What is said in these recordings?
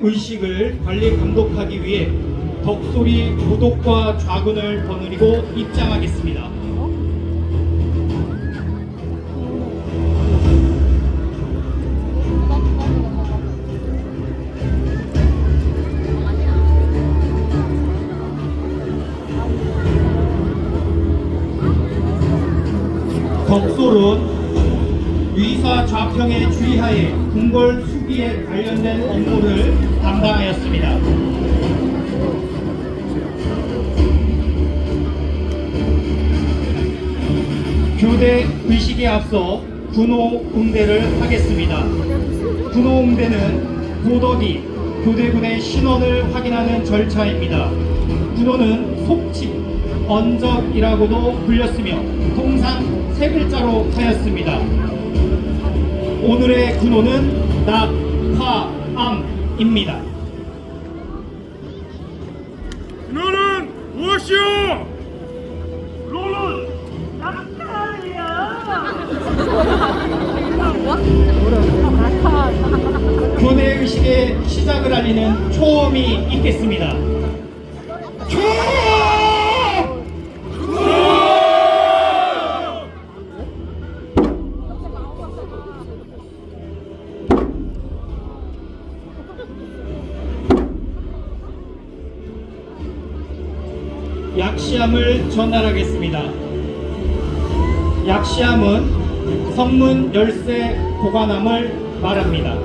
의식을 관리 감독하기 위해 덕소리 구독과 좌군을 거느리고 입장하겠습니다. 덕솔은 위사 좌평의 주의하에 궁궐 수비에 관련된 업무를 담당하였습니다. 교대 의식에 앞서 군호 응대를 하겠습니다. 군호 응대는 도덕이 교대군의 신원을 확인하는 절차입니다. 군호는 속칭, 언적이라고도 불렸으며 통상 세 글자로 하였습니다. 오늘의 군호는 낙화암입니다. 너는 무엇이오? 너는 낙타야. 교대 의식의 시작을 알리는 초음이 있겠습니다. 약시함을 전달하겠습니다. 약시함은 성문 열쇠 보관함을 말합니다.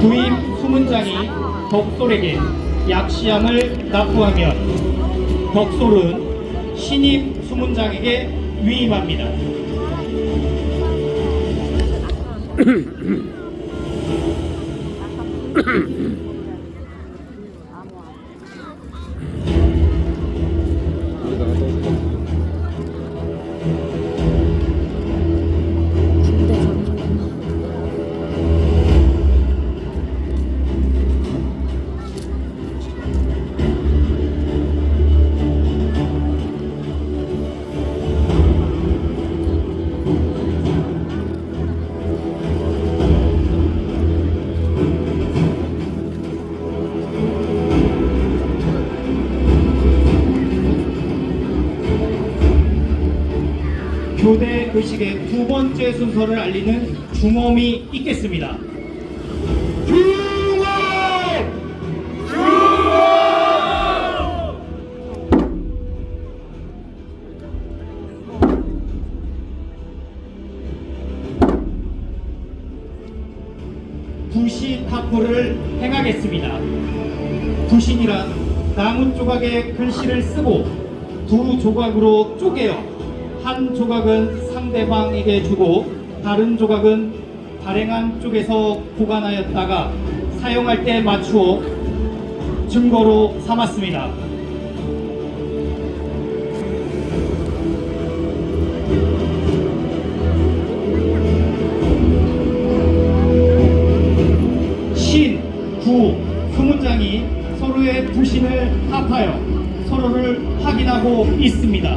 부임 수문장이 덕솔에게 약시함을 납부하면 덕솔은 신임 수문장에게 위임합니다. 의식의 두 번째 순서를 알리는 중엄이 있겠습니다. 부시 타포를 행하겠습니다. 부신이란 나무 조각에 글씨를 쓰고 두 조각으로 쪼개어 한 조각은 상대방에게 주고 다른 조각은 발행한 쪽에서 보관하였다가 사용할 때 맞추어 증거로 삼았습니다. 신, 구, 수문장이 서로의 부신을 합하여 서로를 확인하고 있습니다.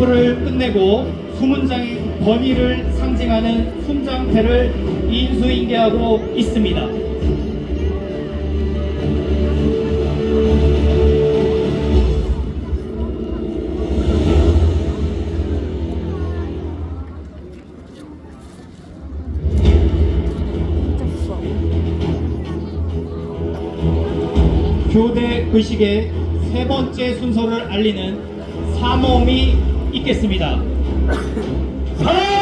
부신납부를 끝내고 수문장의 권위를 상징하는 순장패를 인수인계하고 있습니다. 교대 의식의 세 번째 순서를 알리는 삼엄이 있겠습니다. 삼엄!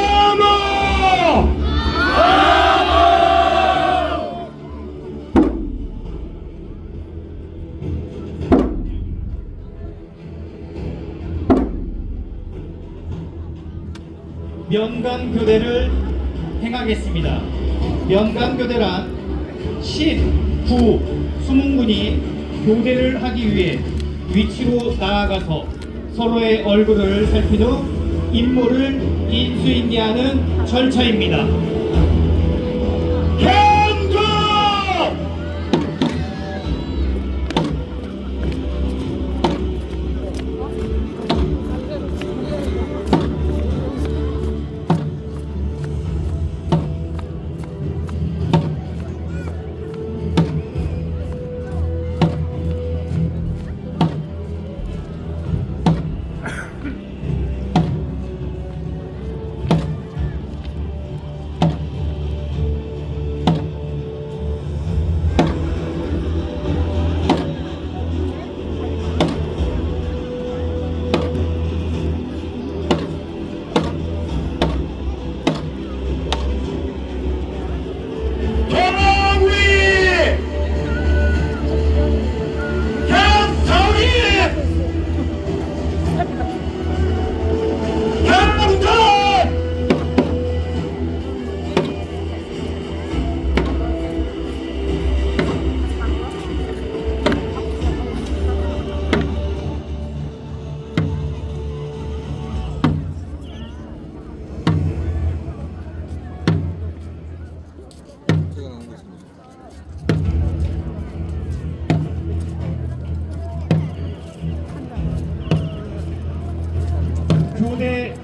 면간 교대를 행하겠습니다. 면간 교대란 신, 구, 수문군이 교대를 하기 위해 위치로 나아가서 서로의 얼굴을 살핀 후 임무를 인수인계하는 절차입니다.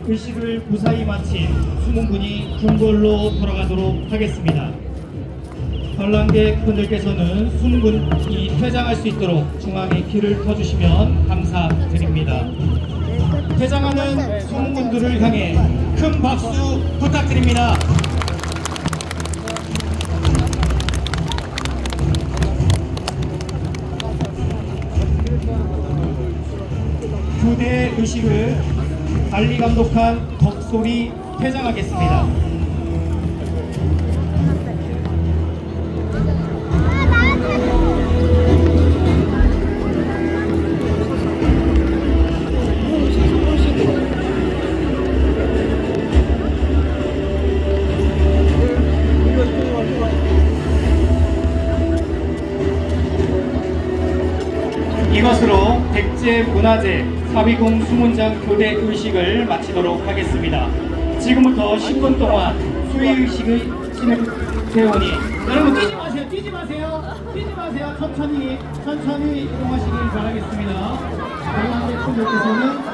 의식을 무사히 마친 수문군이 궁궐로 돌아가도록 하겠습니다. 관람객분들께서는 수문군이 퇴장할 수 있도록 중앙에 길을 터주시면 감사드립니다. 퇴장하는 수문군들을 향해 큰 박수 부탁드립니다. 교대 의식을 관리 감독한 덕소리 퇴장하겠습니다. 이것으로 백제 문화재 사비공 수문장 교대 의식을 마치도록 하겠습니다. 지금부터 10분 동안 수의 의식을 진행되오니 여러분 뛰지 마세요, 뛰지 마세요, 뛰지 마세요. 천천히 천천히 이동하시길 바라겠습니다. 관람객분들께서는